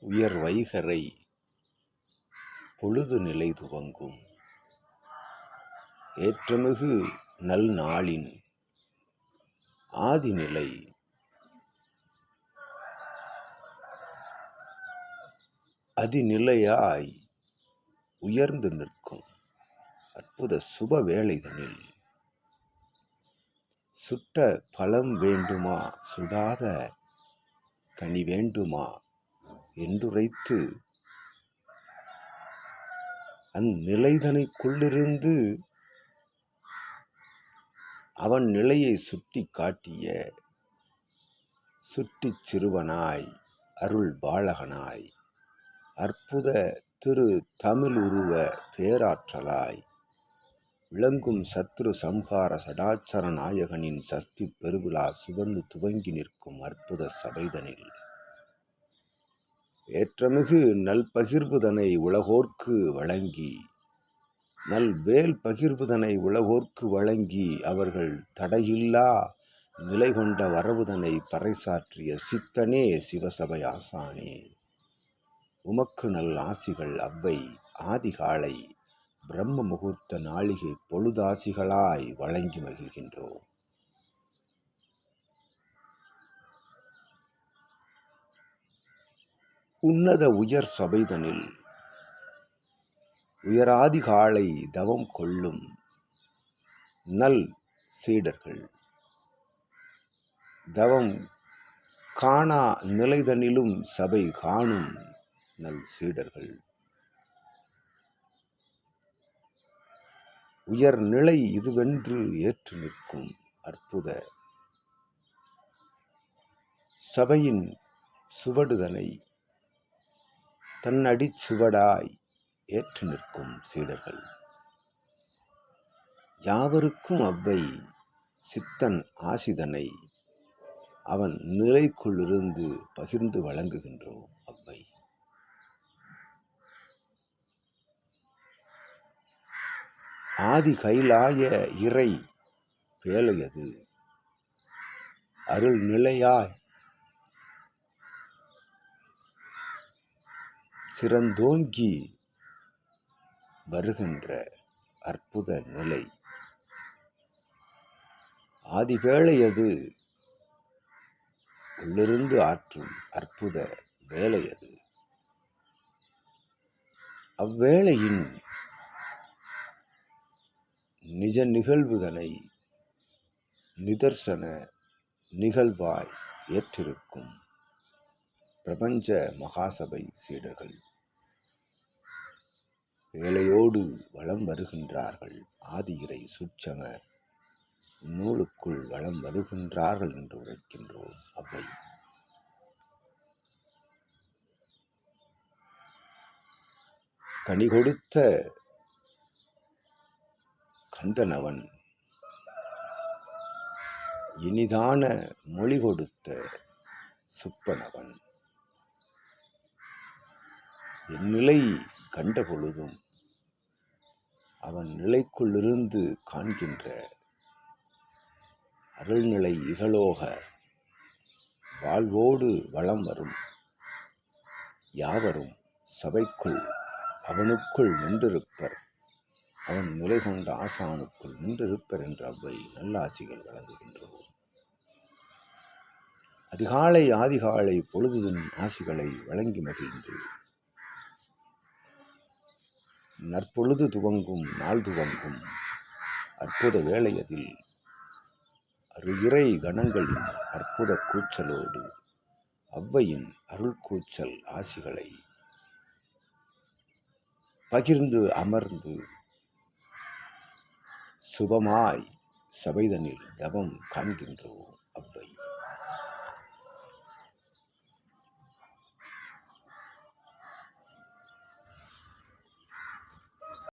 உயர் வைகரை பொழுது நிலை துவங்கும். ஏற்றமிகு நல் நாளின் ஆதிநிலை அதிநிலையாய் உயர்ந்து நிற்கும். அற்புத சுப வேளைதனில் சுட்ட பழம் வேண்டுமா? சுடாத கனி வேண்டுமா? என்றுரைத்து அந்நிலைதனைக்குள்ளிருந்து அவன் நிலையை சுட்டி காட்டிய சுட்டிச் சிறுவனாய் அருள் பாலகனாய் அற்புத திரு தமிழ் உருவ பேராற்றலாய் விளங்கும் சத்ரு சம்ஹார சடாச்சர நாயகனின் சஷ்டி பெருவிழா சுவந்து துவங்கி நிற்கும் அற்புத சபைதனில். ஏற்றமிகு நல் பகிர்வுதனை உலகோர்க்கு வழங்கி நல் வேல் பகிர்வுதனை உலகோர்க்கு வழங்கி அவர்கள் தடையில்லா நிலை கொண்ட வரவுதனை பறைசாற்றிய சித்தனே சிவசபை ஆசானே. உமக்கு நல் ஆசிகள் அவ்வை ஆதிகாலை பிரம்ம முகூர்த்த நாளிகை பொழுதாசிகளாய் வழங்கி மகிழ்கின்றோம். உன்னத உயர் சபைதனில் உயராதிகாலை தவம் கொள்ளும் நல் சீடர்கள். தவம் காணா நிலைதனிலும் சபை காணும் நல் சீடர்கள். உயர் நிலை இதுவென்று ஏற்று நிற்கும் அற்புத சபையின் சுவடுதனை தன்னடி சுவடாய் ஏற்று நிற்கும் சீடர்கள். யாவருக்கும் அவ்வை சித்தன் ஆசிதனை அவன் நிலைக்குள்ளிருந்து பகிர்ந்து வழங்குகின்றோம் அவ்வை. ஆதி கைலாய இறை வேலையது. அருள் நிலையாய் சிறந்தோங்கி வருகின்ற அற்புத நிலை. ஆதிவேளையது உள்ளிருந்து ஆற்றும் அற்புத வேலையது அவ்வேளையின் நிஜ நிகழ்வுதனை நிதர்சன நிகழ்வாய் ஏற்றிருக்கும் பிரபஞ்ச மகாசபை சீடர்கள். வேலையோடு வலம் வருகின்றார்கள். ஆதியிரை சுற்றம நூலுக்குள் வலம் வருகின்றார்கள் என்று உரைக்கின்றோம். அவை கனி கொடுத்த கந்தனவன் இனிதான மொழி கொடுத்த சுப்பனவன். என் நிலை கண்ட பொழுதும் அவன் நிலைக்குள்ளிருந்து காண்கின்ற அருள்நிலை இகலோக வாழ்வோடு வளம் வரும். யாவரும் சபைக்குள் அவனுக்குள் நின்றிருப்பர். அவன் நிலை கொண்ட ஆசானுக்குள் நின்றிருப்பர் என்ற அவ்வை நல்லாசிகள் வழங்குகின்றோம். அதிகாலை ஆதிகாலை பொழுதுதின் ஆசிகளை வழங்கி மகிழ்ந்து நற்பொழுது துவங்கும் நாள் துவங்கும். அற்புத வேளையதில் அரு இறை கணங்களின் அற்புத கூச்சலோடு அவ்வையின் அருள் கூச்சல் ஆசிகளை பகிர்ந்து அமர்ந்து சுபமாய் சபைதனில் தவம் காண்கின்றோம்.